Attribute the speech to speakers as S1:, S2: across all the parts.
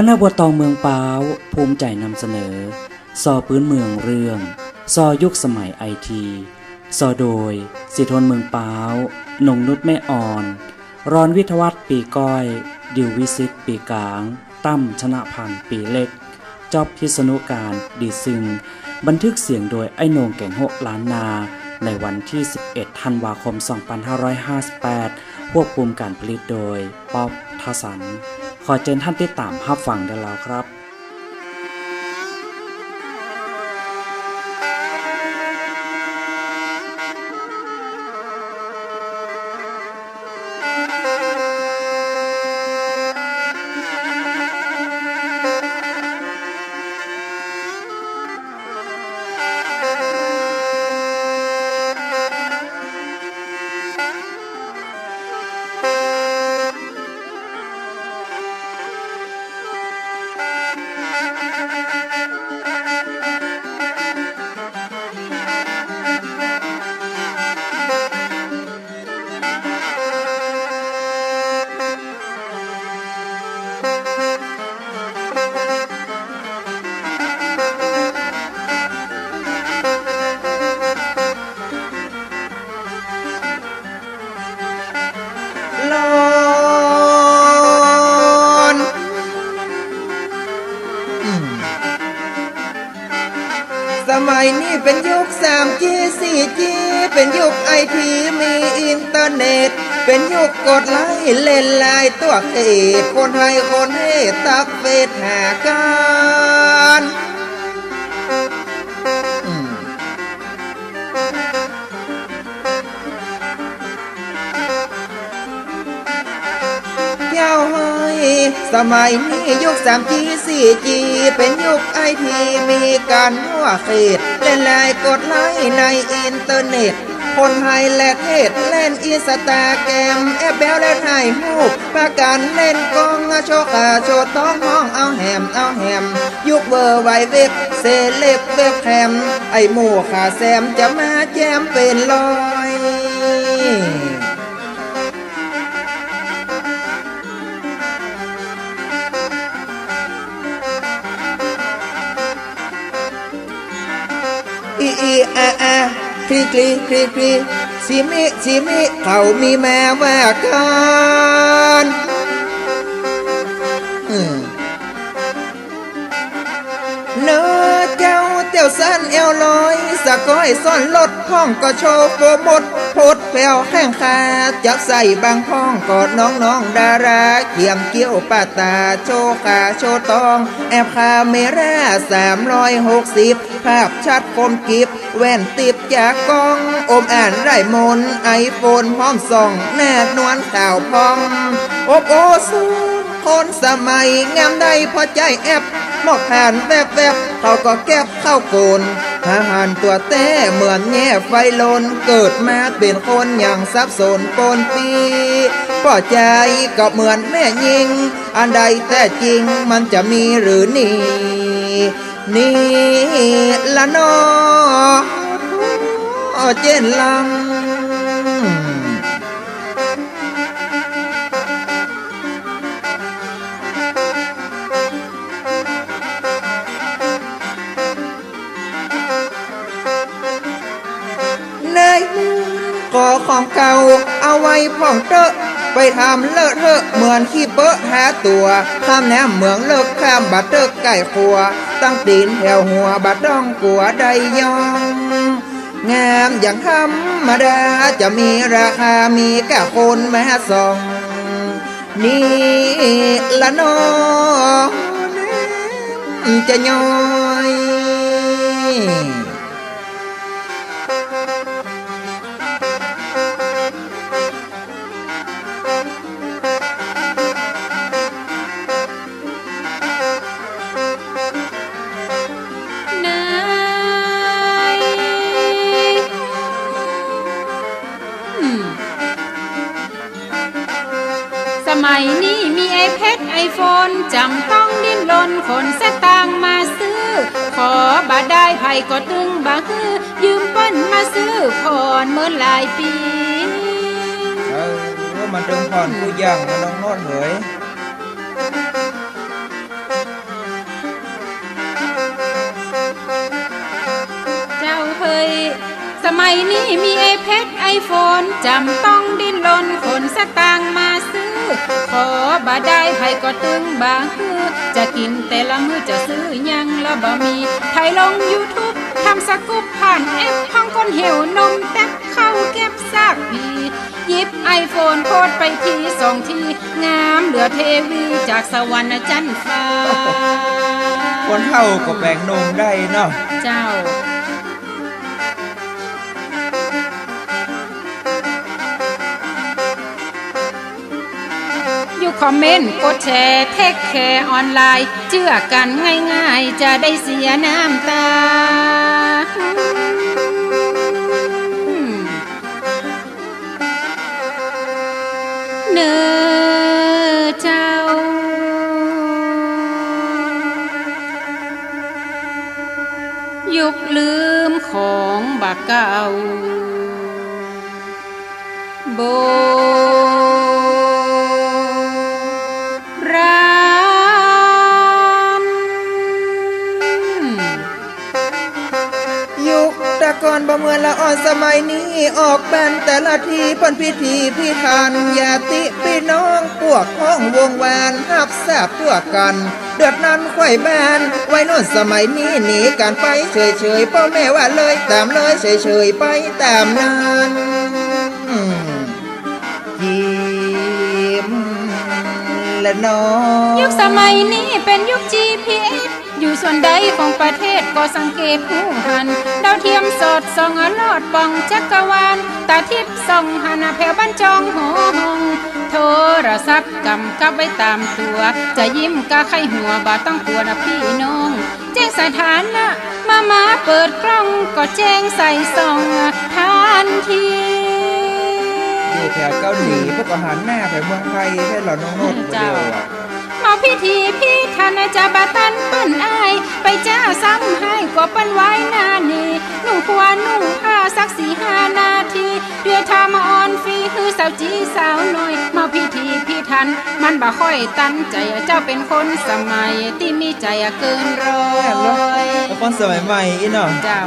S1: คณะบทตองเมืองป้าว ภูมิใจนำเสนอ ซอปื้นเมืองเรื่อง ซอยุคสมัยไอที ซอโดย สิทนเมืองป้าว นงนุชแม่อ่อน รอนวิทวัฒน์ปีก้อย ดิววิสิตปีกลาง ตั้มชนะพันธ์ปีเล็ก จอบพิษณุการดีซึง บันทึกเสียงโดยไอ้โหนงแก่งหกล้านนาในวันที่ 11 ธันวาคม 2558 ควบคุมการผลิตโดย ป๊อบทสัน ขอเชิญท่านติดตามรับฟังได้แล้วครับ
S2: 4G เป็นยุคไอทีมีอินเทอร์เน็ต เป็นยุคกดไลค์เล่นไลน์ตัวเกตคนไทยคนเฮตักเฟซหากันอืมยาเฮ้ยสมัยนี้ยุค 3G 4G เป็นยุคไอทีมีการหัวเขต เล่นไลกดไลค์ในอินเทอร์เน็ต คนไทยและเทศเล่นอินสตาแกรมแอปแบลและถ่ายรูปปากันเล่นกองโชกาโชดต้องห้องเอาแหมเอาแหม ยุคเวอร์ไวเว็บเซเล็บเว็บแคมไอหมู่ขาแซมจะมาแจมเป็นลอย อีอีอาอาคลีคลีคลีคลีชิมิชิมิเขามีแม่ว่ากันอืมเนอเจ้าเตียวสั้นเอวลอย สะก้อยซ่อนรถห้องก็โชว์โปรโมดโพดแผวแข้งขาจับใส่บางห้องกอดน้องน้องดาราเขียมเกี้ยวปาตาโชว์ขาโชว์ตอง แอบคาเมร่าสามร้อยหกสิบภาพชัดคมกิบแว่นติดจากกล้อง อมอ่านไร่มนไอโฟนพร้อมส่อง แนบนวลข่าวพอง อบโอสู คนสมัยงามได้พอใจแอบหมอกผ่านแวบแวบเขาก็แก็บเข้าโกนทหารตัวแต้เหมือนแง่ไฟลน เกิดมาเป็นคนอย่างสับสนปนปีพ่อใจก็เหมือนแม่ยิง อันใดแต่จริงมันจะมีหรือนี่ นี่ละนอเจนลัง ของเก่าเอาไว้พ่องเตอะไปทำเลอะเทอะเหมือนขี้เปอะหาตัวข้ามแนมเมืองเลิกข้ามบัดเตอไก่ขัว ตั้งตีนแถวหัวบัดต้องกัวใดยอง งามอย่างธรรมดาจะมีราคามีแก่คนแมาส่อง นี่ละนอจะย้อย
S3: สมัยนี้มีไอแพดไอโฟนจำต้องดิ้นรนขนสตางมาซื้อ ขอบ่ได้ไผก็ตึงบ่คือ ยืมเปิ้นมาซื้อผ่อนเมื่อหลายปี
S2: เออมันต้องผ่อนผู้ย่างมันต้องนอนเหยเจ้าเค
S3: ยสมัยนี้มีไอแพด ไอโฟนจำต้องดิ้นรนขนสตางค์มาซื้อ ขอบาได้ไผก็ตึงบางคือ จะกินแต่ละมื้อจะซื้อหยังละบ่มีไทยลง YouTube ทำสกุปผ่านแอปห้องคนเหี่ยวนมแตบเข้าเก็บซากพีหยิบไอโฟนโพดไปทีสองที งามเหลือเทวีจากสวรรค์จันทร์ฟ้า
S2: คนเฒ่าก็แปลงนมได้เนาะ
S3: เจ้า คอมเมนต์กดแชร์เทคแคร์ออนไลน์ เชื่อกันง่ายๆ จะได้เสียน้ำตาเนอเจ้ายุคลืมของบาเก่าโบ
S2: อนบ่เมือนละอ่อนสมัยนี้ออกแบนแต่ละทีเพ่นพิธีพิธานญาติพี่น้องพวกพ้องวงแหวนหับแสบตัวกัน เดือดนั้นไข่แบนไว้นู่นสมัยนี้หนีกันไปเฉยเฉยๆพ่อแม่ว่าเลยตามเลยเฉยๆไปตามนั้นยิ้มและนอน
S3: ยุคสมัยนี้เป็นยุค GPS อยู่ส่วนใดของประเทศก็สังเกตหูหันดาวเทียมสอดส่องอลอดป่องจักรวาลตาทิพย์ส่องหันแผ่วบ้านจองหอหงโทรศัพท์กำกับไว้ตามตัว จะยิ้มกะไข้หัวบาต้องกลัวนะพี่น้องแจ้งสถานะมามาเปิดกล้องก็แจ้งใส่ส่องทันที
S2: อยู่แถวเกาหลีพวกอาหารหน้าแถวเมืองไทยให้เราน้องโนด
S3: เจ้า
S2: ดียว อะ
S3: มาพิธีพิธานจะบาตันเปิ้นอาย ไปจ้าซ้ำให้กว่าเปิ้นไว้หน้านี่นุ่งควรนุ่งผ้าสักสี่ห้านาทีเดือทามาออนฟรีคือสาวจีสาวน้อยมาพิธีพิธัน มันบ่ค่อยตั้นใจเจ้าเป็นคนสมัยที่มีใจเกินร้อย
S2: แล้วคนสมัยใหม่อีเนาะ
S3: เจ้า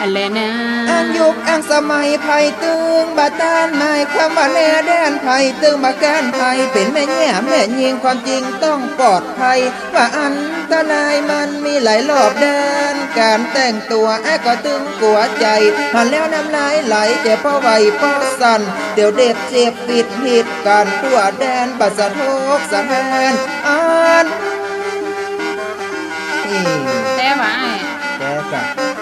S3: อะไรนะ
S2: อันยุคอันสมัยไผ่ตึงบาตานหมายความว่าแน่แดนไผ่ตึงบาการไผ่เป็นแม่แง่แม่ยิงความจริงต้องปลอดภัย ว่าอันตรายมันมีหลายรอบแดนการแต่งตัวไอ้ก็ตึงกลัวใจหันแล้วน้ำลายไหลเจ็บเพราะไหวเพราะสั่นเดี๋ยวเด็กเจ็บปิดผิดการตัวแดนบัดสะทกสะแทนอันนี่
S3: แต่ว่าไอ้
S2: แกจ้ะ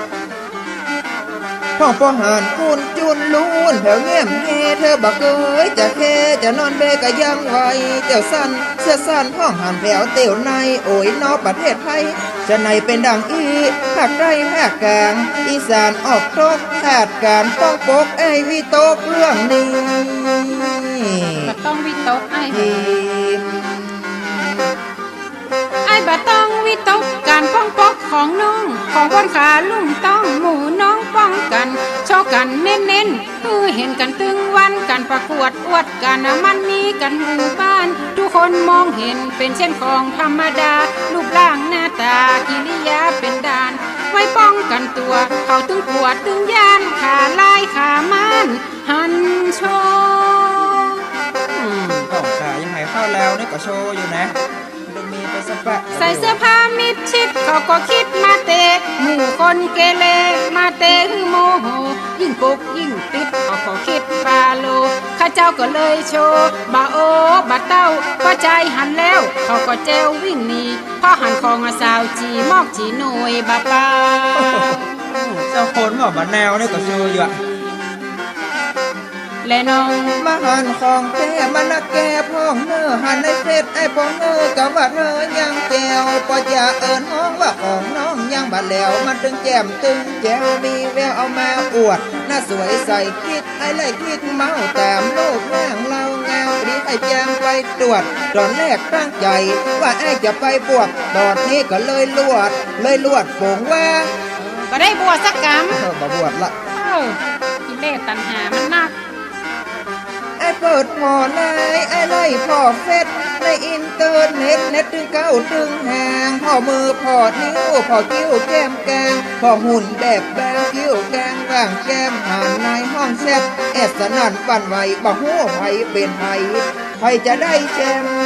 S2: พ่อปอหานคุณจุนลูนแถวแง้มเฮเธอบักเอ้ยจะแค่จะนอนเบกะยังไหวเตียวสั้นเสื้อสั้นห้องหันแถวเตียวในโอ้ยนอกประเทศไทยจะในเป็นดังอีภาคใต้ภาคกลาง อีสานออกตกขาดการป้องปกไอวิโตกเรื่องนี้
S3: บ่ต้องวิตกไอ
S2: ที
S3: ไอบะต้องวิตกการป้องปกของน้อง ของคนขาลุ่มต้องหมูน้อง ป้องกันโชว์กันเน้นเน้นๆคือเห็นกันตึงวันการประกวดอวดกันนะมันนี้กันหมู่บ้าน ทุกคนมองเห็นเป็นเช่นของธรรมดา รูปร่างหน้าตากิริยาเป็นดาน ไว้ป้องกันตัว เขาตึงปวดตึงยานขาลายขามันหันโชว์อืม
S2: ของขายังไงเข้าแล้วนี่ก็โชว์อยู่นะ
S3: ใส่เสื้อผ้ามิดชิดเขาก็คิดมาเตะหมู่คนเกเรมาเตะคือโมโหยิ่งปลุกยิ่งติดเขาก็คิดปาโลข้าเจ้าก็เลยโชว์บาโอบาเต้าก็ใจหันแล้ว เขาก็เจววิ่งหนีเพ่อหันของสาวจีมอกจีหน่วยบาปา
S2: เจ้าคนหมอมะนาวนี่ก็โชว์อยู่อะ
S3: และน้อง
S2: มาหันของแท้มันนะแก่พ้องเนอหันในเฟซไอ้พ้องเนอกับว่าเธอยังแจวปอจะเอิญห้องว่าของน้องยังบัดแล้วมันตึงแจ่มตึงแจวมีแววเอามาอวดหน้าสวยใส่คิดไอ้ไล่คิดเมาตามโลกแม่งเรางามรีบไอ้แจมไปตรวจตอนแรกตั้งใจ ว่าไอ้จะไปบวชตอนนี้ก็เลยลวด เลยลวดโป่งว่า
S3: ก็ได้บวชสักกรรม
S2: เออมาบวชละ
S3: เอ้ากิเลสตัณหามันหนัก
S2: ไอ้ เปิดพอไล่ไอ้ไล่พ่อเฟซในอินเทอร์เน็ตเน็ตตึงเก้าตึงแหงพอมือพอนิ้วพอกิ้วแก้มแกงพอหุ่นแบบแบงกิ้วแกงว่างแก้มหานในห้องแชทแอดสนั่นปั่นไหวบ่หู้ไผเป็นไผไผจะได้แชมป์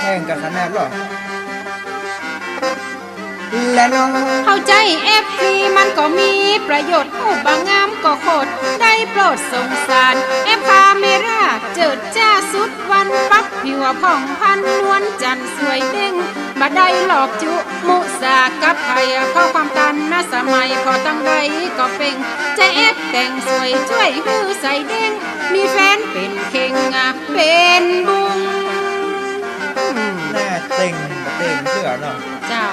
S2: แข่งกันขนาดหรอ และน้อง
S3: เข้าใจเอฟซีมันก็มีประโยชน์ผู้บางงามก็โคตรได้โปรดสงสารเอฟคาเมราเจิดจ้าสุดวันปักผิวผ่องพันนวลจันทร์สวยเด้งมาได้หลอกจุมุสากับไผ่เพราะความตันนะสมัยพอตั้งใดก็เป่งใจเอฟแต่งสวยช่วยฮือใส่เด้งมีแฟนเป็นเข่งอะเป็นบุงอืม
S2: หน้าเต็งเต็งเชื่อเนาะ
S3: เจ้า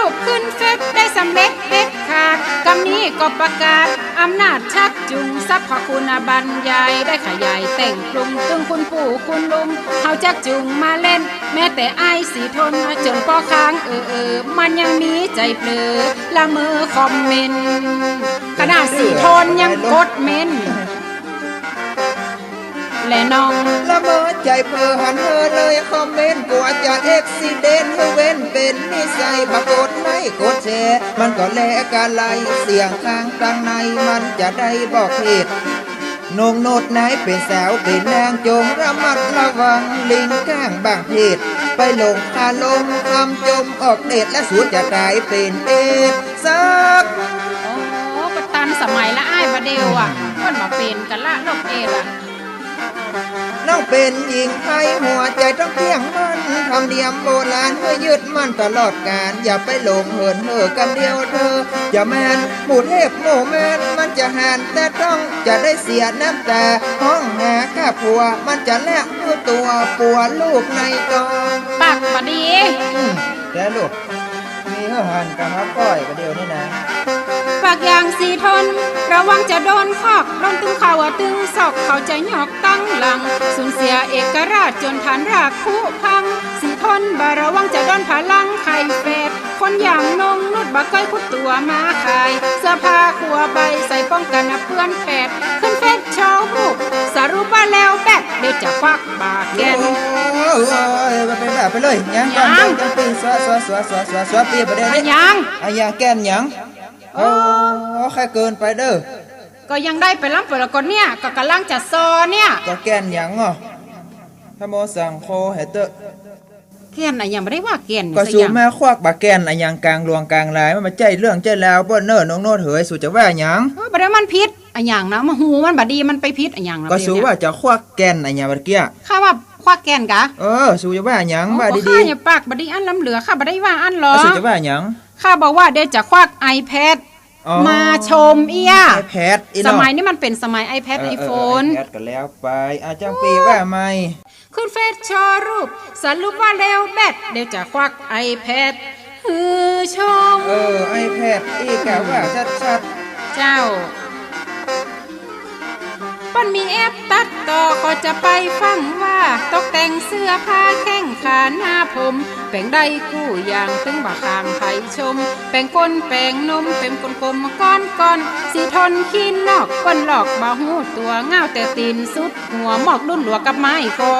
S3: อัพรูปขึ้นเฟซได้สำเร็จเด็ดขาดกำนี้ก็ประกาศอำนาจชักจูงทรัพย์คุณบรรยายได้ขยายแต่งปรุงตึงคุณปู่คุณลุงเขาจักจูงมาเล่น แม้แต่ไอ้ายสีทนจนปอค้างเออเออมันยังมีใจเปลือละเมอคอมเมนต์ขนาดสีทนยังกดเมนต์ และน้อง
S2: ละเมอใจเพอหันเธอเลยคอมเมนต์กลัวจะเอ็กซิเดนต์เว้นเป็นนิสัยปรากฏไม่กดแชร์มันก็แลกาไลเสียงข้างตั้งในมันจะได้บอกเหตุนงโนดไหนเป็นสาวเป็นนางจงระมัดระวังลิงข้างบางเพศไปหลงคาลมคำจมออกเดชและสูญจะกลายเป็นเอดสัก
S3: โอ้ประตันสมัยละอ้ายบาเดวอะเพิ่นมาเป็นกันละโรคเอดส์อะ
S2: น้องเป็นหญิงไทยหัวใจต้องเที่ยงมันทำเนียมโบราณเพื่อยึดมันตลอดกาลอย่าไปหลงเหินเห่อกันเดียวเธอ อย่าแมนหมู่เทพโมแมนมันจะหันแต่ต้องจะได้เสียน้ำตาห้องหาข้าผัว มันจะแลกด้วยตัวปัวลูกในตอง
S3: ปากบดี
S2: อืมแต่ลูกมีเฮอหันกับฮับก้อยกันเดียวนี่นะ
S3: ปากอย่างสีทน ระวังจะโดนคอกโดนตึงเข่าตึงศอกเขาจะหยอกตั้งหลัง สูญเสียเอกราชจนฐานรากผู้พัง สีทนบาระวังจะโดนผาลังไข่แฝดคนอย่างนงนุดบักเคยคุดตัวมาขายเสื้อผ้าขัวใบใส่ป้องกันนะเพื่อนแปดขึ้นเฟซโชว์รูปสรุปว่าแล้วแบดเดี๋ยวจะควักบากแกน
S2: โอ้ยไปเป็นแบบไปเลยยังก่อน
S3: ยัง
S2: ยังปีสวสวสวสวสวสวปีประเดี๋ยว
S3: อะ
S2: นี้
S3: ยัง
S2: อายาแก้มหยัง โอ้แค่เกินไปเด้อ
S3: ก็ยังได้ไปล้ำเปิดแล้วก็เนี่ยก็กำลังจะซอเนี่ย
S2: ก็แก้นหยังอะถ้าโมสั่งโคเฮเตอร์
S3: เกียนอะยังไม่ได้ว่าเกียน
S2: ก็
S3: สั
S2: สู
S3: อย่าง
S2: แม่ควักบาแกนอะหยังกลางลวงกลางลายมันมาใจเรื่องใจแล้วบ่เน้อน้องโนดเหยสู่จะว่าหยัง
S3: เออบ่ได้มันพิษอะอย่างนะมาหูมันบดีมันไปพิษอะอย่างนะ
S2: ก็สู
S3: เดี๋ย
S2: ว่าจะควักแกนอะหยังบัดเกี้ย
S3: ข้าว่าควักแกนกะ
S2: เออสู่จะว่าหยังว่า
S3: โอ้
S2: ดี
S3: ข้าอย่าปากบดีอันล้ำเหลือข้าบ่ได้ว่าอันหร
S2: ๆ
S3: อ
S2: ก็สู่จะว่าหยัง
S3: ข้าบอกว่าเดี๋ยวจะควัก iPad
S2: อ๋อ
S3: มาชมเอีย
S2: ไอแพดอี
S3: ส
S2: เนาะ
S3: มัยนี้มันเป็นสมัย iPad
S2: เออเออ
S3: iPhone
S2: ไอแพดก็แล้วไป อาจังปีว่าไหม
S3: ขึ้นเฟซโชว์รูป สรุปว่าแล้วแบตเดี๋ยวจะควัก iPad ฮือชม
S2: เออไอแพดอีกะว่าชัด
S3: เจ้าปันมีแอปตัดต่อก็จะไปฟังว่าตกแต่งเสื้อผ้าแข้งขาหน้าผม แป่งได้กู้อย่างถึงบาคางไผชม แป่งก้นแป่งนมเป็นกลกลมๆก้อนก้อนๆสีทนขี้นอกก้นหลอกบาหูตัวเงาแต่ตีนสุด หัวหมอกดุนหลัวกับไม้ก่อ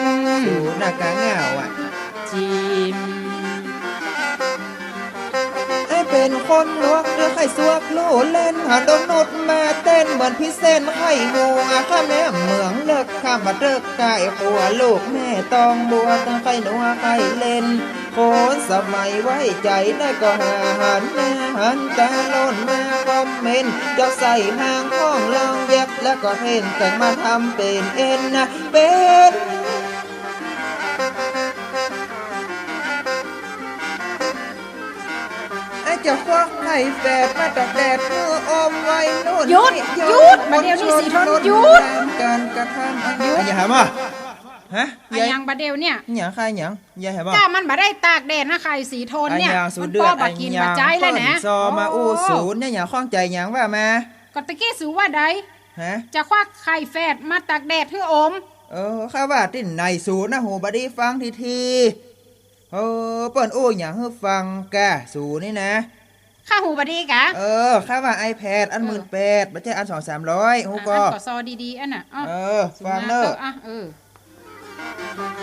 S3: น
S2: ๆสู่หน้ากางเงาอะ
S3: จิม
S2: เป็นคนลวกหรือไข่สวกโลเล่นหาดงนุดมาเต้นเหมือนพี่เส้นไข่หัวข้าแม่เหมืองเลิกข้ามาเลิกไก่หัวลูกแม่ตองบัวตั้งไข่หนัวไข่เล่นโคนสมัยไว้ใจได้ก็หาหันแม่หันตาล้นมาคอมเมนต์จะใส่หางข้องลองเย็บแล้วก็เห็นแต่งมาทำเป็นเอ็นนะเป็น จ้าควักไข่แฝดมาตักแดดมืออมไว้นู่น
S3: หยุด
S2: นี่
S3: หยุดมาเดี๋ยวนี้สีทนหยุด
S2: การกระทำอันนี้อย่าหามาฮะ
S3: อะยังบาเดวเนี่ย
S2: อย่าใครหยังอย่าหามา
S3: จ้ามันบ่ได้ตากแดดนะใครสีโทน
S2: อัน
S3: เนี่ย
S2: ยางสู
S3: มั
S2: ด
S3: น
S2: เดื
S3: ป้
S2: อ
S3: อ
S2: ด
S3: บากินบาใจเลยนะ
S2: ซอมาอู้ศูนย์เนี่ยอย่าข้องใจหยังว่ามา
S3: ก็ตะกี้สูว่าใด
S2: ฮะ
S3: จะควักไข่แฟดมาตากแดดให้อม
S2: เออข้าว่าที่ไหนศูนย์นะหูบดีฟังทีทีเออเปิ้นอู้หยังให้ฟังกะศูนย์นี่นะ
S3: ข้าหูบดีกะ
S2: เออค่าว่า iPad อันหมื่นแปดไม่ใช่อันสองสามร้อยฮู้ก็
S3: อะอันก็ซอดีๆอันน่ะอ้อ
S2: เออฟังเนอะ
S3: อะเออ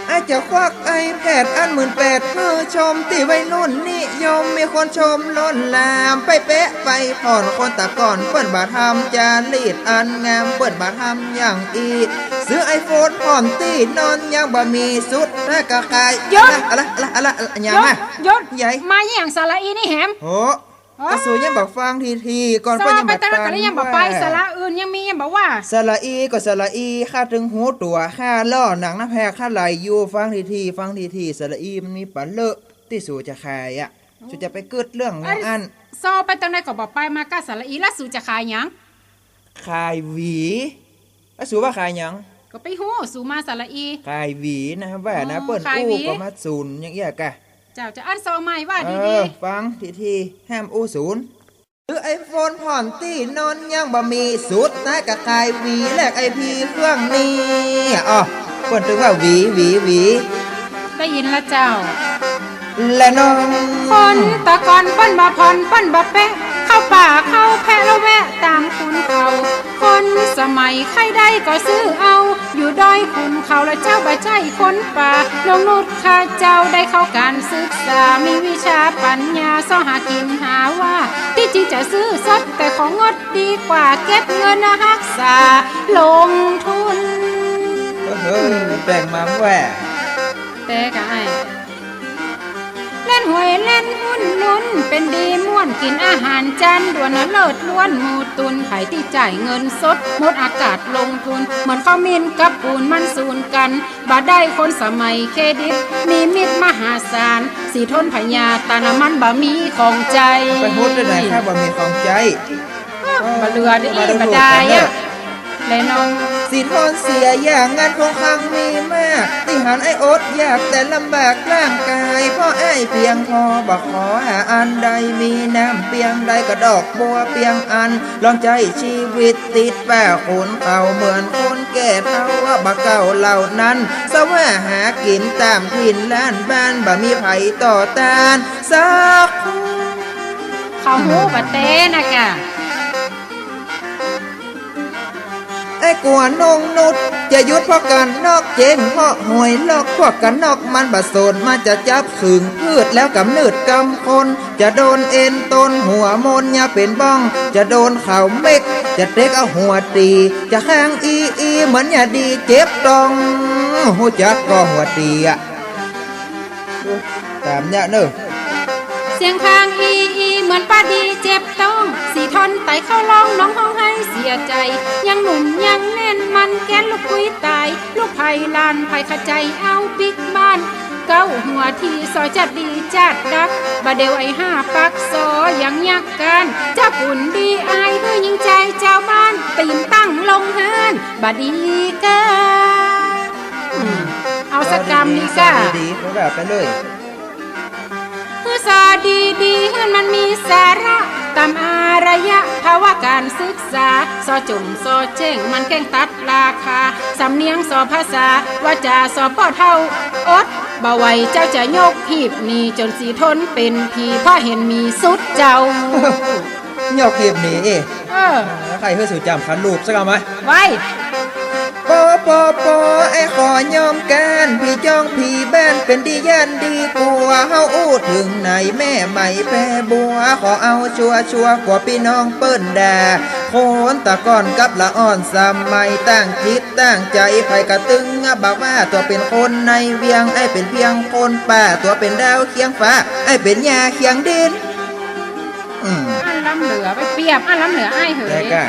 S2: ไอจะควัก iPad อันหมื่นแปดเพื่อชมที่วัยรุ่นนิยมมีคนชมล้นหลามไปเป๊ะไปผ่อนคนตะก่อนเปิ้นบาทำจานลีดอันงามเปิ้นบาทำอย่างอีซื้อไอโฟนพร้อมตีนอนยังบ่มีสุดและกะกาย
S3: หยุด
S2: อะไรอะไรอะไรอะไรอย่าง
S3: ย
S2: มา
S3: ศยศ
S2: ใหญ่
S3: มาอย่างสาระอีนี่แหม
S2: โห กระสูยังบอกฟังทีทีๆก่อน
S3: ซ
S2: เปิ้
S3: อน
S2: ยัง
S3: ไป
S2: บอก
S3: แต่ละก็เลยยังบอกไป
S2: ว่า
S3: สาระอื่นยังมียังบอกว่า
S2: สละอีก็สละอีค่าถึงหูตัวค่าล่อหนังหน้าแพรค่าไหลอยู่ฟังทีทีๆฟังทีทีๆสละอีมันมีปลาเลอะที่สู่จะขายอะสูจะไปเกิดเรื่องอย่างอัน
S3: ซอไปตรงไหนก็บอกไปมาก้าสาระอีแล้วสู่จะขายหยัง
S2: ขายหวีแล้วสูว่าขายหยัง
S3: ก็ไปหู้สู่มาสาระอี
S2: ขายหวีนะว่านะ
S3: อ๋อ
S2: เปิ้น
S3: ขายหวี
S2: อู้ก็มาศูนย์อย่างเงี้ยกะ
S3: เจ้าจะอันซอใหม่ว่า
S2: เอ
S3: ดี
S2: อ ฟังทีทีๆห้ามอู้ศูนย์หรือไอโฟนผ่อนตีนอนยังบ่มีสุดนะกะขายหวีแลกไอพีเครื่องนี้อ๋อเปิ้นถึงว่าหวีหวีหวี
S3: ๆได้ยินละเจ้า
S2: และน้อง
S3: คนตะกอนเปิ้นบ่พรเปิ้นบ่เป๊ะ เข้าป่าเข้าแพะแล้วแวะตามคุณเขาคนสมัยใครได้ก็ซื้อเอา อยู่ด้อยคุณเขาและเจ้าบ่ใจคนป่าลงนุดข้าเจ้าได้เข้าการศึกษา มีวิชาปัญญาซ่อหากินหาว่า ที่จริงจะซื้อสดแต่ของงดดีกว่าเก็บเงินรักษา ลงทุน
S2: เฮ้ยแบ่งมาแหวะ
S3: แต่กไอเล่น หวยเล่นหุ้นลุ้น เป็นดีม่วนกินอาหารจานด่วนนะเลิศล้วนหมูตุนไผที่จ่ายเงินสดหมดอากาศลงทุน เหมือนข้าวมินกับปูนมันสูนกันบาได้คนสมัยเครดิต มีมิตรมหาศาลสีทนพญาตานามันบะมีของใจ
S2: ไปฮุดด้วยไหนข้าบ่มีของใจ
S3: บะเรือได้อีบะได้อะและน้อง
S2: สิทอนเสียอย่างงานคงคังมีมากที่หันไอโอดอยากแต่ลำบากร่างกายเพราะไอเพียงพอบอกขอหาอันใดมีน้ำเพียงใดก็ดอกบัวเพียงอัน ลองใจชีวิตติดแป้คนเก่าเหมือนคนแก่เท่าว่าบะเก่าเหล่านั้นสว่าหากินตามถิ่นล้านบ้านบ่มีไผต่อต้านสักคน
S3: เขาหูบะเต้นะกะ
S2: อ้กวนงนุดจะยุดเพราะกันนอกเจงเพราะหวยลอกพวกกันนอกมันบาดโซนมันจะจับขึงพืชแล้วกำเนิดกำคน จะโดนเอ็นต้นหัวมนยาเป็นบ้อง จะโดนเข่าเม็ก จะเต็กเอาหัวตี จะแข้งอีอีเหมือนอย่าดีเจ็บตองหูจักก็หัวตีอะตามเนี่ยเนอะ
S3: เสียงคางอีอีเหมือนป้าดีเจ็บต้อง สีทนไต่เข้าร้องน้องห้องให้เสียใจ ยังหนุ่มยังแน่นมันแก้นลูกคุยตาย ลูกไผ่ลานไผ่ขใจเอาปิกบ้าน เก้าหัวทีซอยจัดดีจัดดักบาเดวไอห้าปักซอยังยักกันจะปุ่นดีอายเพื่อยิงใจเจ้าบ้านตีนตั้งลงเฮินบาดีกันอืมเอาสกกรรมนี่ก้า
S2: ดีๆเขาแบบไปเลย
S3: คือสอดีดีๆให้มันมีสาระ ตามอารยะภาวะการศึกษาสอจุ่มสอเจ้งมันแกล้งตัดราคา สำเนียงสอภาษาวาจาสอป้อเท่าอดบ่ไหวเจ้าจะยกหีบหนีจนสีทนเป็นผีเพ่อเห็นมีสุดเจ้า
S2: ยอกเข็บหนีเอ๊ะ
S3: เออ
S2: แล้วใครเพื่อสู่จำคันรูปสักเอาไหม
S3: ไว้
S2: ปอปอปอไอ้ขอยอมกันพี่จ้องพี่บ้านเป็นดียันดีกว่าเฮาอู้ถึงไหนแม่ใหม่แปรบัว ขอเอาชัวชัวร์กว่าพี่น้องเปิ้นดาโคนตะก่อนกับละอ่อนสมัยตั้งจิตตั้งใจไผกระตึงบอกว่าตัวเป็นคนในเวียงไอ้เป็นเพียงคนป่าตัวเป็นดาวเคียงฟ้าไอ้เป็นยาเคียงดินอืม
S3: อันล้ำเหลือไปเปรียบอันล้ำเหลือไอ้ายเห
S2: แต่
S3: ย
S2: ก็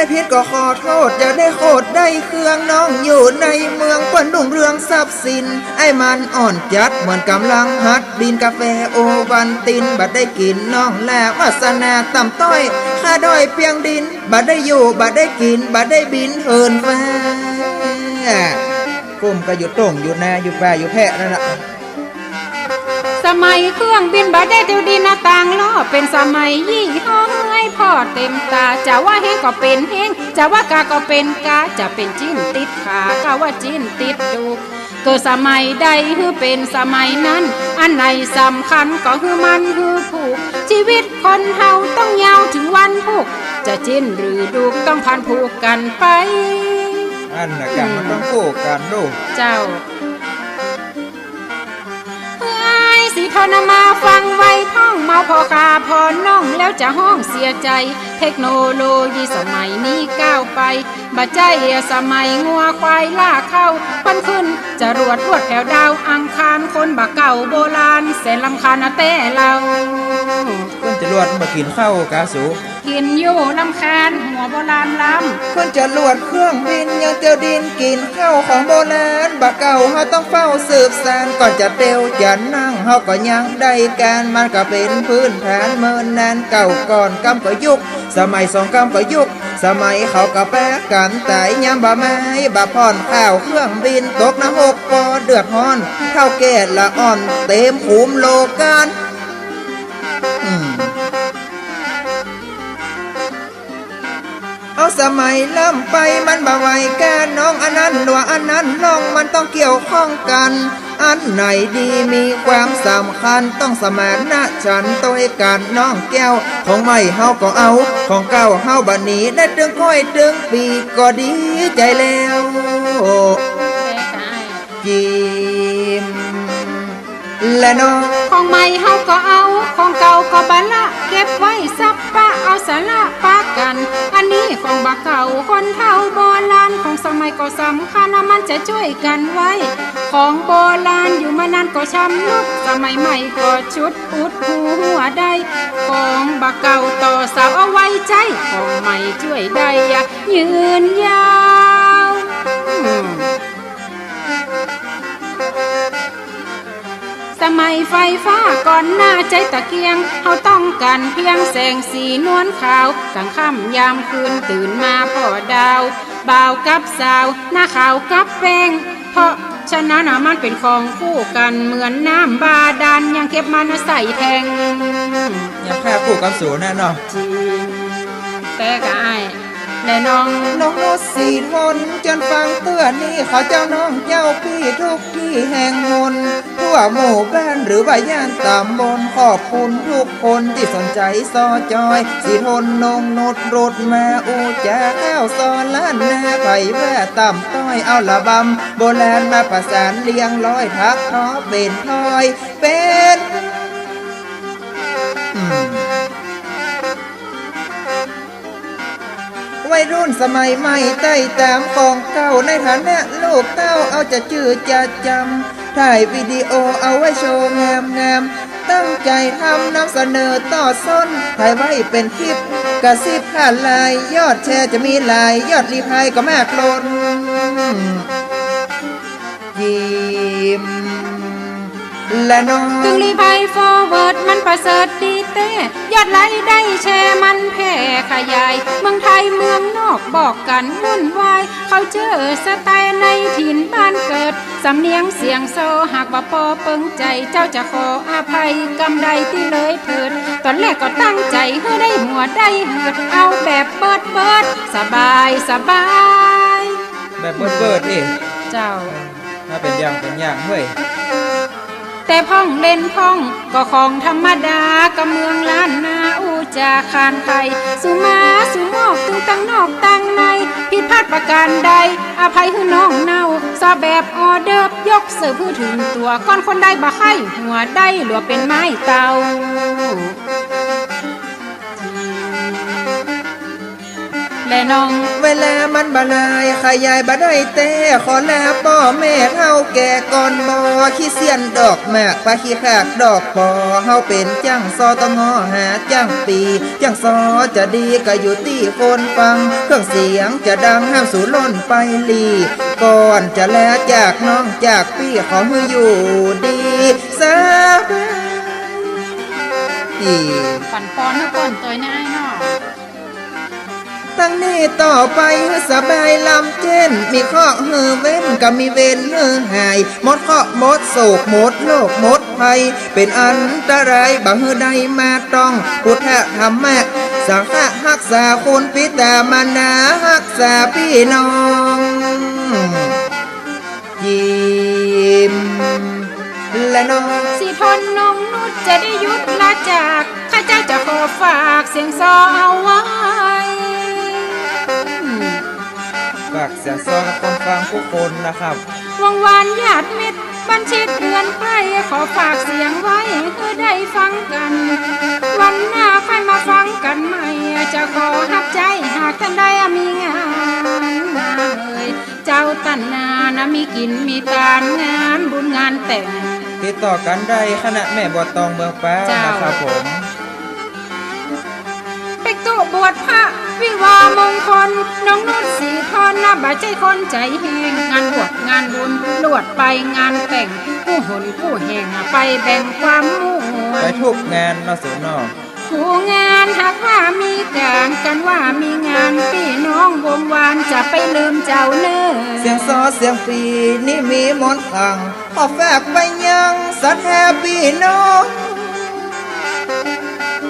S2: ไอพิษก็ขอโทษ อย่าได้โคตรได้เครื่องน้องอยู่ในเมืองเปิ้นรุ่งเรืองทรัพย์สิน ไอ้มันอ่อนจัดเหมือนกำลังฮัดบินกาแฟโอวันตินบัดได้กินน้องแล้ววาสนาต่ำต้อยค่าด้อยเพียงดินบัดได้อยู่บัดได้กินบัดได้บินเฮินฟ้ากลุ่มก็อยู่ตรงอยู่นาอยู่ป่าอยู่แพะนั่นแหละ
S3: สมัยเครื่องบินบ่ได้เดียวดินหน้าต่างล้อเป็นสมัยยี่ห้อ พ่อเต็มตาจะว่าเฮงก็เป็นเฮงจะว่ากาก็เป็นกาจะเป็นจิ้นติดขาก็ว่าจิ้นติดดูกเกิดสมัยใดคือเป็นสมัยนั้น อันไหนสำคัญก็คือมันคือผูก ชีวิตคนเฮาต้องยาวถึงวันผูก จะจิ้นหรือดูกต้องพันผูกกันไป
S2: อันน่ะกันมันต้องคู่กันดู
S3: เจ้า สิทนมาฟังไว้ท่องเมาพอคาพอน้องแล้วจะห้องเสียใจ เทคโนโลยีสมัยนี้ก้าวไปบัจใจสมัยงัวควายล่าเข้าปันขึ้นจะรวดรวดแถวดาวอังคารคนบักเก่าโบราณแสนลำคาญนะแต่เรา
S2: เพิ่นจะรวดมากินข้าวกาสู
S3: กินอยู่ลำคาญหัวโบราณล้
S2: เพิ่นจะลวดเครื่องบินยังเตียวดินกินข้าวของโบราณบักเก่าเฮาต้องเฝ้าสืบสานก่อนจะเตียวจะนั่งเฮาก็ยังได้การมันก็เป็นพื้นฐานเมินนานเก่าก่อนกำก็ยุคสมัยสองกำก็ยุคสมัยเขาก็แปะกันแต่ยามบ่ไม้บ่พอนข้าวเครื่องบินตกน้ำหกปอเดือดฮ้อนข้าวแก่ละอ่อนเต็มขุมโลกัน สมัยล่ำไปมันบ่ไหวแกน้องอันนั้นหรือว่าอันนั้นน้องมันต้องเกี่ยวข้องกัน อันไหนดีมีความสำคัญต้องสมานนะฉันตัวกันน้องแก้ว ของใหม่เฮาก็เอา ของเก่าเฮาบัดนี้ได้ตึงค่อยตึงปีก็ดีใจแล้วำยิ้มและน้อง
S3: ของใหม่เฮาก็เอา ของเก่าก็บะละเก็บไว้ซับปะ เอาสาระปะกัน อันนี้ของบักเก่าคนเท่าโบราณของสมัยก็สำคัญนะมันจะช่วยกันไว้ ของโบราณอยู่มานานก็ช้ำลุกสมัยใหม่ก็ชุดอุดหูหัวได้ ของบักเก่าต่อสาวเอาไว้ใจ ของใหม่ช่วยได้อยายืนยาว สมัยไฟฟ้าก่อนหน้าใจตะเกียงเขาต้องการเพียงแสงสีนวลขาวกลางค่ำยามคืนตื่นมาพ่อดาวบ่าวกับสาว หน้าขาวกับแป้งเพราะฉะนั้นน่ะมันเป็นของคู่กันเหมือนน้ำบาดาลยังเก็บมันใส่แทง
S2: อย่าแพ้คู่กับสูแน่นอน
S3: จริงแต่กาย และน้อง
S2: น้องนดสีทนจนฟังเตือนนี่ขาเจ้าน้องเจ้าพี่ทุกที่แห่งหนทั่วหมู่บ้านหรือว่าย่านตำบลขอบคุณทุกคนที่สนใจซอจอย สีทนนงนดรถมาอูจาข้าวซอล้านนาไผ่แว่ต่ำต้อยเอาละบำโบราณมาประสานเลียงร้อยทักทอเป็นทอยเป็น ยรุ่นสมัยใหม่ใต้ตามของเก่าในฐานะลูกเต้าเอาจะจืดจะจำถ่ายวิดีโอเอาไว้โชว์งามงามตั้งใจทำนำเสนอต่อส้นถ่ายไว้เป็นคลิปกระซิบผ่านลายยอดแชร์จะมีลายยอดรีพายก็มากล้นยิ้ม และน้อง
S3: ถึงรีพายฟอร์เวิร์ดมันประเสริฐดีเต้ยอดไลค์ได้แชร์มันแพร่ขยาย เมืองไทยเมืองนอกบอกกันวุ่นวายเขาเจอสไตล์ในถิ่นบ้านเกิด สำเนียงเสียงโซหากว่าพอเปิงใจเจ้าจะขออภัยกำใดที่เลยเถิด ตอนแรกก็ตั้งใจเพื่อได้หัวได้เหิดเอาแบบเบิดเบิดสบายสบาย
S2: แบบเบิดเบิดๆเอง
S3: เจ้า
S2: ถ้าเป็นอย่างเป็นอย่างเฮ้ย
S3: แต่พ่องเล่นพ่องก็ของธรรมดากับเมืองล้านนาอูจาคานไทยสุมาสุมอกตึงตั้งนอกตั้งในผิดพลาดประการใด อภัยคือน้องเน่าซอแบบออเดิร์ฟยกเสือผู้ถึงตัวก้อนคนได้บ่ให้หัวได้หลัวเป็นไม้เตา และน้อง
S2: เวลามันบลายขยายบ่ได้แต่ขอลาพ่อแม่เฮาแก่ก่อนมอขี้เสียนดอกแมกปลาขี้ขากดอกปอเฮาเป็นจังซอตงอหาจังปีจังซอจะดีก็อยู่ที่คนฟัง เครื่องเสียงจะดังห้ามสูล้นไปลีก่อนจะแลจากน้องจากพี่ขอให้อยู่ดีสบาย
S3: ฝันปอนนะก่อนตัวน้ายเนาะ
S2: ตั้งนี้ต่อไปสบายลำเจนมีข้อหือเว้นก็มีเว้นหือหายหมดข้อหมดโศกหมดโลกหมดภัย เป็นอันตรายบังหือใดมาต้องพุทธธรรมะสังฆะรักษาคุณพิตามานารักษาพี่น้องยิ้มและน้อง
S3: สิทนนงนุชจะได้หยุดละจากข้าเจ้าจะขอฝากเสียงซอเอาไว้
S2: ฝากเสียงซองกับคนฟังผู้คนนะครับ
S3: วังวานญาติมิตรบัญชิตเรือนใกล้ขอฝากเสียงไว้เพื่อได้ฟังกัน วันหน้าค่อยมาฟังกันใหม่ จะขอรับใจหากท่านใดมีงานมาเอ่ยเจ้าตันนานะมีกินมีการงานบุญงานแต่ง
S2: ติดต่อกันได้คณะแม่บอตองเมืองแป้ว
S3: เจ้าน
S2: นะครับผม
S3: เป็กตุบวชพระ วิวาห์มงคล น้องนุชสีทอนนะบาดใจคนใจแหงงานบวชงานบุญลวดไปงานแต่งผู้หนผู้แห่งไปแบ่งความม่ว
S2: ไป
S3: น
S2: ทุกงานเนาะสูนอ
S3: ผู้งานหากว่ามีการกันว่ามีงานพี่น้องวงวานจะไปลืมเจ้าเน้อ
S2: เสียงซอเสียงปีนี่มีมนต์ขลังขอแฝกไปยังสัตว์แฮปปี้น้อง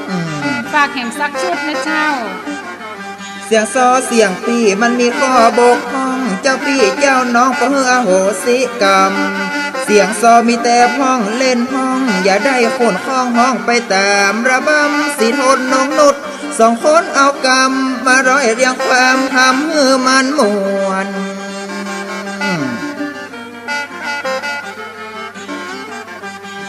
S2: อืม
S3: ฝากแห่งซักชุดนะเจ้า
S2: เสียงซอเสียงปีมันมีข้อบกพร่อง เจ้าพี่เจ้าน้องก็เฮือโหสิกรรม เสียงซอมีแต่พ้องเล่นพ้อง อย่าได้คนข้องห้องไปตามระบำสีทนนงนุดสองคนเอากรรม มาร้อยเรียงความทำเฮือมันมวน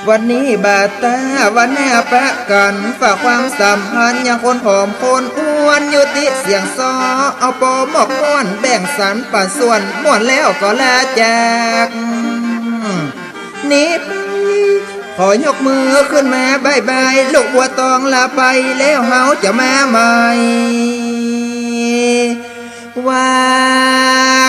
S2: วันนี้บาตาวันแน่ปะกันฝากความสัมพันธ์ยังคนผอมคนอ้วนยุติเสียงซอเอาปอหมอกม้วนแบ่งสรรปันส่วนม้วนแล้วก็ลาจากนี่ขอยกมือขึ้นมาบายบายลูกบัวตองลาไปแล้วเฮาจะมาใหม่ว่า